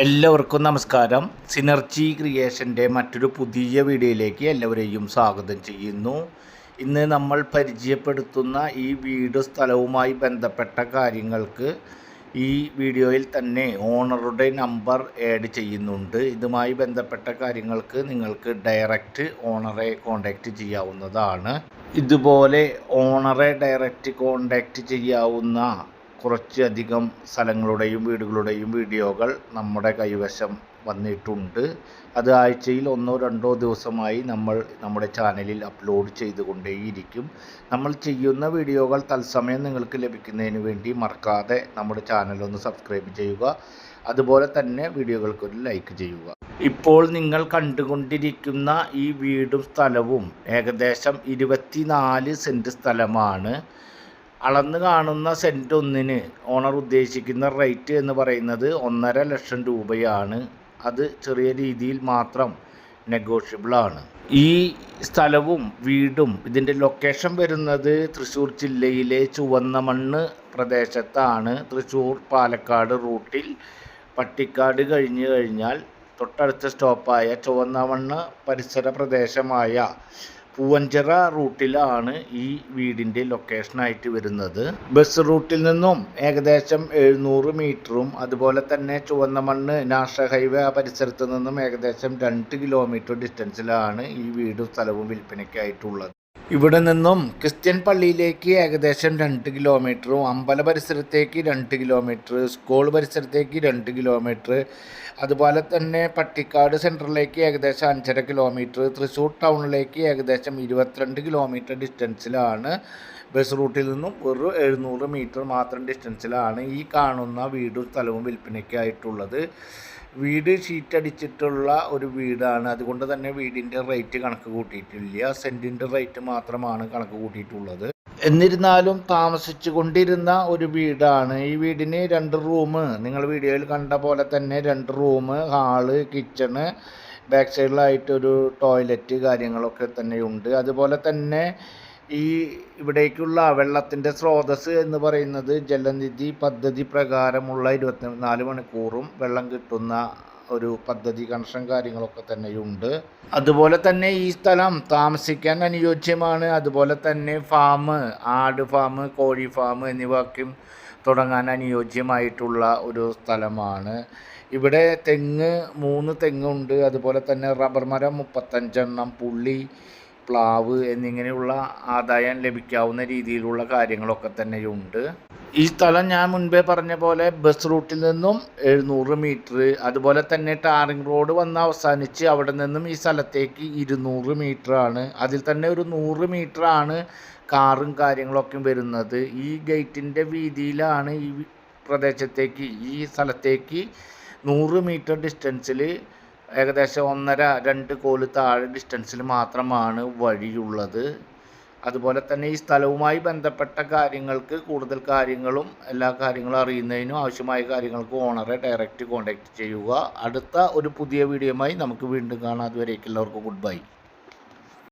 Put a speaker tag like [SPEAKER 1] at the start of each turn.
[SPEAKER 1] എല്ലാവർക്കും നമസ്കാരം. സിനർജി ക്രിയേഷന്റെ മറ്റൊരു പുതിയ വീഡിയോയിലേക്ക് എല്ലാവരെയും സ്വാഗതം ചെയ്യുന്നു. ഇന്ന് നമ്മൾ പരിചയപ്പെടുത്തുന്ന ഈ വീട് സ്ഥലവുമായി ബന്ധപ്പെട്ട കാര്യങ്ങൾക്ക് ഈ വീഡിയോയിൽ തന്നെ ഓണറുടെ നമ്പർ ആഡ് ചെയ്യുന്നുണ്ട്. ഇതുമായി ബന്ധപ്പെട്ട കാര്യങ്ങൾക്ക് നിങ്ങൾക്ക് ഡയറക്റ്റ് ഓണറെ കോൺടാക്റ്റ് ചെയ്യാവുന്നതാണ്. ഇതുപോലെ ഓണറെ ഡയറക്റ്റ് കോൺടാക്റ്റ് ചെയ്യാവുന്ന കുറച്ചധികം സ്ഥലങ്ങളുടെയും വീടുകളുടെയും വീഡിയോകൾ നമ്മുടെ കൈവശം വന്നിട്ടുണ്ട്. അത് ആഴ്ചയിൽ ഒന്നോ രണ്ടോ ദിവസമായി നമ്മൾ നമ്മുടെ ചാനലിൽ അപ്ലോഡ് ചെയ്തുകൊണ്ടേയിരിക്കും. നമ്മൾ ചെയ്യുന്ന വീഡിയോകൾ തത്സമയം നിങ്ങൾക്ക് ലഭിക്കുന്നതിന് വേണ്ടി മറക്കാതെ നമ്മുടെ ചാനൽ ഒന്ന് സബ്സ്ക്രൈബ് ചെയ്യുക. അതുപോലെ തന്നെ വീഡിയോകൾക്കൊരു ലൈക്ക് ചെയ്യുക. ഇപ്പോൾ നിങ്ങൾ കണ്ടുകൊണ്ടിരിക്കുന്ന ഈ വീടും സ്ഥലവും ഏകദേശം ഇരുപത്തിനാല് സെന്റ് സ്ഥലമാണ്. അളന്ന് കാണുന്ന സെന്റ് ഒന്നിന് ഓണർ ഉദ്ദേശിക്കുന്ന റേറ്റ് എന്ന് പറയുന്നത് ഒന്നര ലക്ഷം രൂപയാണ്. അത് ചെറിയ രീതിയിൽ മാത്രം നെഗോഷ്യബിൾ ആണ്. ഈ സ്ഥലവും വീടും ഇതിന്റെ ലൊക്കേഷൻ വരുന്നത് തൃശ്ശൂർ ജില്ലയിലെ ചുവന്ന ചുവന്നമണ്ണ് പ്രദേശത്താണ്. തൃശ്ശൂർ പാലക്കാട് റൂട്ടിൽ പട്ടിക്കാട് കഴിഞ്ഞ് കഴിഞ്ഞാൽ തൊട്ടടുത്ത സ്റ്റോപ്പായ ചുവന്നമണ്ണ് പരിസര പ്രദേശമായ പൂവഞ്ചിറ റൂട്ടിലാണ് ഈ വീടിന്റെ ലൊക്കേഷനായിട്ട് വരുന്നത്. ബസ് റൂട്ടിൽ നിന്നും ഏകദേശം എഴുന്നൂറ് മീറ്ററും അതുപോലെ തന്നെ ചുവന്ന മണ്ണ് നാഷണൽ ഹൈവേ ആ പരിസരത്ത് നിന്നും ഏകദേശം രണ്ട് കിലോമീറ്റർ ഡിസ്റ്റൻസിലാണ് ഈ വീടും സ്ഥലവും വിൽപ്പനയ്ക്കായിട്ടുള്ളത്. ഇവിടെ നിന്നും ക്രിസ്ത്യൻ പള്ളിയിലേക്ക് ഏകദേശം രണ്ട് കിലോമീറ്ററും അമ്പല പരിസരത്തേക്ക് രണ്ട് കിലോമീറ്റർ സ്കൂൾ പരിസരത്തേക്ക് രണ്ട് കിലോമീറ്റർ അതുപോലെ തന്നെ പട്ടിക്കാട് സെന്ററിലേക്ക് ഏകദേശം അഞ്ചര കിലോമീറ്റർ തൃശ്ശൂർ ടൗണിലേക്ക് ഏകദേശം ഇരുപത്തിരണ്ട് കിലോമീറ്റർ ഡിസ്റ്റൻസിലാണ് ബസ് റൂട്ടിൽ നിന്നും ഒരു എഴുന്നൂറ് മീറ്റർ മാത്രം ഡിസ്റ്റൻസിലാണ് ഈ കാണുന്ന വീടും സ്ഥലവും വിൽപ്പനയ്ക്കായിട്ടുള്ളത്. വീട് ഷീറ്റ് അടിച്ചിട്ടുള്ള ഒരു വീടാണ്. അതുകൊണ്ട് തന്നെ വീടിന്റെ റേറ്റ് കണക്ക് കൂട്ടിയിട്ടില്ല. സെന്റിന്റെ റേറ്റ് മാത്രമാണ് കണക്ക് കൂട്ടിയിട്ടുള്ളത്. എന്നിരുന്നാലും താമസിച്ചു കൊണ്ടിരുന്ന ഒരു വീടാണ്. ഈ വീടിന് രണ്ട് റൂം. നിങ്ങൾ വീഡിയോയിൽ കണ്ട പോലെ തന്നെ രണ്ട് റൂം ഹാൾ കിച്ചണ് ബാക്ക് സൈഡിലായിട്ടൊരു ടോയ്ലറ്റ് കാര്യങ്ങളൊക്കെ തന്നെയുണ്ട്. അതുപോലെ തന്നെ ഈ ഇവിടേക്കുള്ള വെള്ളത്തിന്റെ സ്രോതസ് എന്ന് പറയുന്നത് ജലനിധി പദ്ധതി പ്രകാരമുള്ള ഇരുപത്തി നാല് മണിക്കൂറും വെള്ളം കിട്ടുന്ന ഒരു പദ്ധതി കണക്ഷൻ കാര്യങ്ങളൊക്കെ തന്നെയുണ്ട്. അതുപോലെ തന്നെ ഈ സ്ഥലം താമസിക്കാൻ അനുയോജ്യമാണ്. അതുപോലെ തന്നെ ഫാം ആട് ഫാം കോഴി ഫാം എന്നിവയ്ക്കും തുടങ്ങാൻ അനുയോജ്യമായിട്ടുള്ള ഒരു സ്ഥലമാണ്. ഇവിടെ തെങ്ങ് മൂന്ന് തെങ്ങുണ്ട്. അതുപോലെ തന്നെ റബ്ബർ മരം മുപ്പത്തഞ്ചെണ്ണം പുള്ളി പ്ലാവ് എന്നിങ്ങനെയുള്ള ആദായം ലഭിക്കാവുന്ന രീതിയിലുള്ള കാര്യങ്ങളൊക്കെ തന്നെയുണ്ട്. ഈ സ്ഥലം ഞാൻ മുൻപേ പറഞ്ഞ പോലെ ബസ് റൂട്ടിൽ നിന്നും എഴുന്നൂറ് മീറ്റർ അതുപോലെ തന്നെ ടാറിംഗ് റോഡ് വന്ന് അവസാനിച്ച് അവിടെ നിന്നും ഈ സ്ഥലത്തേക്ക് ഇരുന്നൂറ് മീറ്റർ ആണ്. അതിൽ തന്നെ ഒരു നൂറ് മീറ്റർ ആണ് കാറും കാര്യങ്ങളൊക്കെ വരുന്നത്. ഈ ഗേറ്റിന്റെ വീതിയിലാണ് ഈ പ്രദേശത്തേക്ക് ഈ സ്ഥലത്തേക്ക് നൂറ് മീറ്റർ ഡിസ്റ്റൻസിൽ ഏകദേശം ഒന്നര രണ്ട് കോൽ താഴെ ഡിസ്റ്റൻസിൽ മാത്രമാണ് വഴിയുള്ളത്. അതുപോലെ തന്നെ ഈ സ്ഥലവുമായി ബന്ധപ്പെട്ട കാര്യങ്ങൾക്ക് കൂടുതൽ കാര്യങ്ങളും എല്ലാ കാര്യങ്ങളും അറിയുന്നതിനും ആവശ്യമായ കാര്യങ്ങൾക്ക് ഓണറെ ഡയറക്റ്റ് കോൺടാക്റ്റ് ചെയ്യുക. അടുത്ത ഒരു പുതിയ വീഡിയോയുമായി നമുക്ക് വീണ്ടും കാണാം. അതുവരേക്കും എല്ലാവർക്കും ഗുഡ് ബൈ